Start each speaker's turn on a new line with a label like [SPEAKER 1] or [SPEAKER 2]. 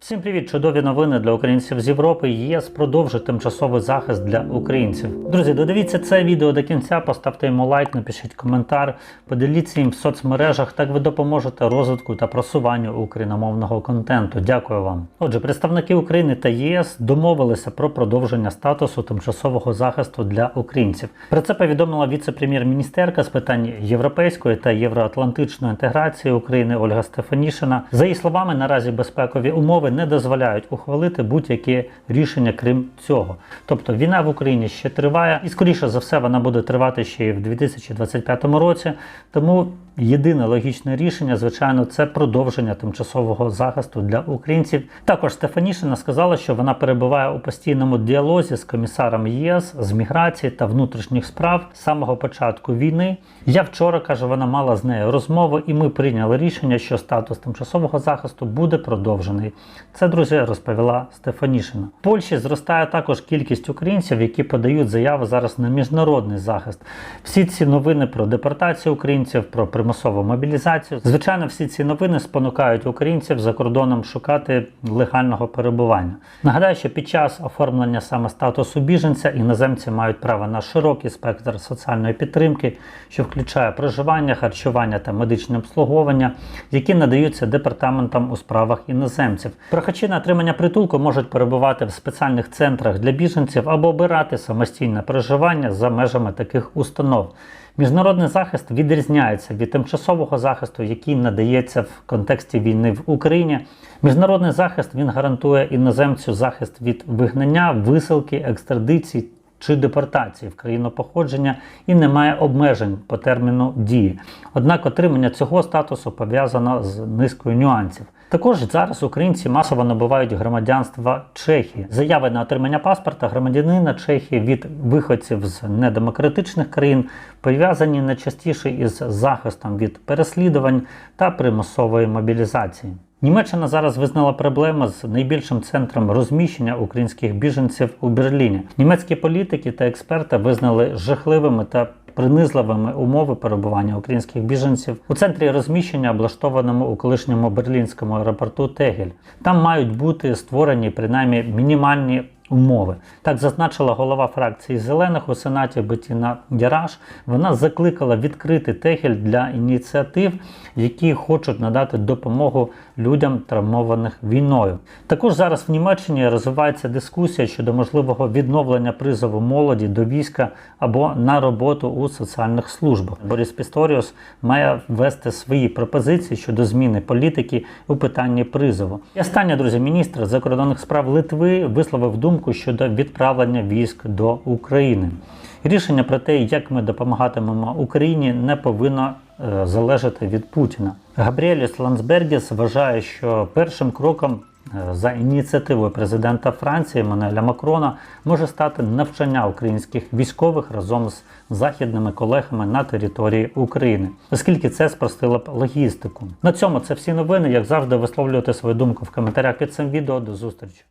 [SPEAKER 1] Всім привіт! Чудові новини для українців з Європи. ЄС продовжить тимчасовий захист для українців. Друзі, додивіться це відео до кінця, поставте йому лайк, напишіть коментар, поділіться їм в соцмережах. Так ви допоможете розвитку та просуванню україномовного контенту. Дякую вам. Отже, представники України та ЄС домовилися про продовження статусу тимчасового захисту для українців. Про це повідомила віце-прем'єр-міністерка з питань європейської та євроатлантичної інтеграції України Ольга Стефанішина. За її словами, наразі безпекові умови не дозволяють ухвалити будь-яке рішення крім цього. Тобто війна в Україні ще триває, і скоріше за все вона буде тривати ще і в 2025 році. Тому єдине логічне рішення, звичайно, це продовження тимчасового захисту для українців. Також Стефанішина сказала, що вона перебуває у постійному діалозі з комісаром ЄС з міграції та внутрішніх справ з самого початку війни. Я вчора каже, вона мала з нею розмову, і ми прийняли рішення, що статус тимчасового захисту буде продовжений. Це, друзі, розповіла Стефанішина. В Польщі зростає також кількість українців, які подають заяви зараз на міжнародний захист. Всі ці новини про депортацію українців, про примусову мобілізацію. Звичайно, всі ці новини спонукають українців за кордоном шукати легального перебування. Нагадаю, що під час оформлення саме статусу біженця іноземці мають право на широкий спектр соціальної підтримки, що включає проживання, харчування та медичне обслуговування, які надаються департаментам у справах іноземців. Прохачі на отримання притулку можуть перебувати в спеціальних центрах для біженців або обирати самостійне проживання за межами таких установ. Міжнародний захист відрізняється від тимчасового захисту, який надається в контексті війни в Україні. Міжнародний захист він гарантує іноземцю захист від вигнання, висилки, екстрадиції чи депортації в країну походження і немає обмежень по терміну дії. Однак отримання цього статусу пов'язано з низкою нюансів. Також зараз українці масово набувають громадянства Чехії. Заяви на отримання паспорта громадянина Чехії від виходців з недемократичних країн пов'язані найчастіше із захистом від переслідувань та примусової мобілізації. Німеччина зараз визнала проблеми з найбільшим центром розміщення українських біженців у Берліні. Німецькі політики та експерти визнали жахливими та принизливими умови перебування українських біженців у центрі розміщення, облаштованому у колишньому берлінському аеропорту Тегель. Там мають бути створені принаймні мінімальні умови. Так зазначила голова фракції зелених у сенаті Бетіна Дяраш. Вона закликала відкрити Тегель для ініціатив, які хочуть надати допомогу людям, травмованих війною. Також зараз в Німеччині розвивається дискусія щодо можливого відновлення призову молоді до війська або на роботу у соціальних службах. Борис Пісторіус має ввести свої пропозиції щодо зміни політики у питанні призову. І останнє, друзі, міністр закордонних справ Литви висловив думку щодо відправлення військ до України. Рішення про те, як ми допомагатимемо Україні, не повинно е, залежати від Путіна. Габріеліс Ландсбергіс вважає, що першим кроком е, за ініціативою президента Франції Мануеля Макрона може стати навчання українських військових разом з західними колегами на території України, оскільки це спростило б логістику. На цьому це всі новини. Як завжди, висловлювати свою думку в коментарях під цим відео. До зустрічі.